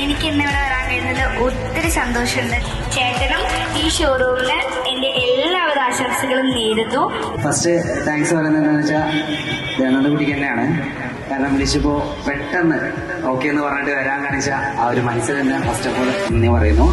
എനിക്ക് ഇന്ന് ഇവിടെ വരാൻ കഴിയുന്നത് ഒത്തിരി സന്തോഷമുണ്ട്. ചേട്ടനും ഈ ഷോറൂമിന് എന്റെ എല്ലാ ആശംസകളും നേരിടുന്നു ഫസ്റ്റ് താങ്ക്സ് പറയുന്നത് എന്താണെന്ന് വെച്ചാൽ കാരണം വിളിച്ചപ്പോ പെട്ടെന്ന് ഓക്കെ എന്ന് പറഞ്ഞിട്ട് വരാൻ കാണിച്ച ആ ഒരു മനസ്സിൽ തന്നെ ഫസ്റ്റ് ഓഫ് ഓൾ നന്ദി പറയുന്നു.